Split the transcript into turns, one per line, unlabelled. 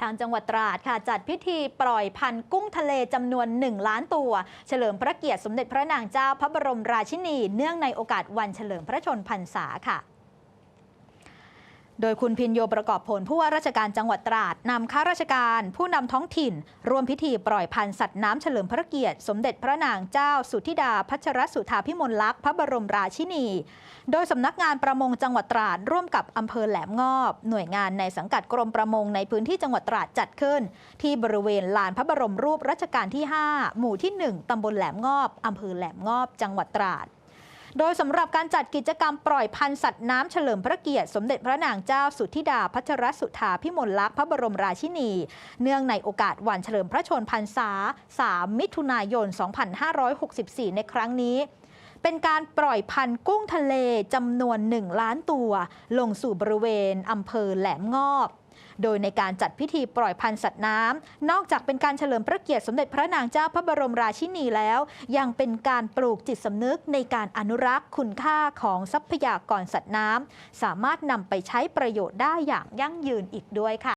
ทางจังหวัดตราดค่ะจัดพิธีปล่อยพันธุ์กุ้งทะเลจำนวน 1 ล้านตัว เฉลิมพระเกียรติสมเด็จพระนางเจ้าพระบรมราชินี เนื่องในโอกาสวันเฉลิมพระชนพรรษาค่ะ โดยคุณพินโยประกอบผลผู้ว่าราชการจังหวัดตราดนำข้าราชการ ผู้นำท้องถิ่น ร่วมพิธีปล่อยพันธุ์สัตว์น้ำเฉลิมพระเกียรติ สมเด็จพระนางเจ้า สุธิดา พัชรสุธาพิมลลักษณ์พระบรมราชินี โดยสำนักงานประมงจังหวัดตราดร่วมกับอำเภอแหลมงอบ หน่วยงานในสังกัดกรมประมงในพื้นที่จังหวัดตราดจัดขึ้น ที่บริเวณลานพระบรมรูปรัชกาลที่ 5 หมู่ที่ 1 ตำบลแหลมงอบอำเภอแหลมงอบ จังหวัดตราด โดยสำหรับการจัดกิจกรรมปล่อยพันธุ์สัตว์น้ำเฉลิมพระเกียรติสมเด็จพระนางเจ้าสุธิดาพัชรสุธาพิมลลักษณ์พระบรมราชินี เนื่องในโอกาสวันเฉลิมพระชนพรรษา 3 มิถุนายน 2564 ในครั้งนี้เป็นการปล่อยพันธุ์กุ้งทะเลจำนวน 1 ล้านตัว ลงสู่บริเวณอำเภอแหลมงอบ โดยในการจัดพิธีปล่อยพันธุ์สัตว์น้ำนอกจากเป็นการเฉลิมพระเกียรติสมเด็จพระนางเจ้าพระบรมราชินีแล้ว ยังเป็นการปลูกจิตสำนึกในการอนุรักษ์คุณค่าของทรัพยากรสัตว์น้ำสามารถนำไปใช้ประโยชน์ได้อย่างยั่งยืนอีกด้วยค่ะ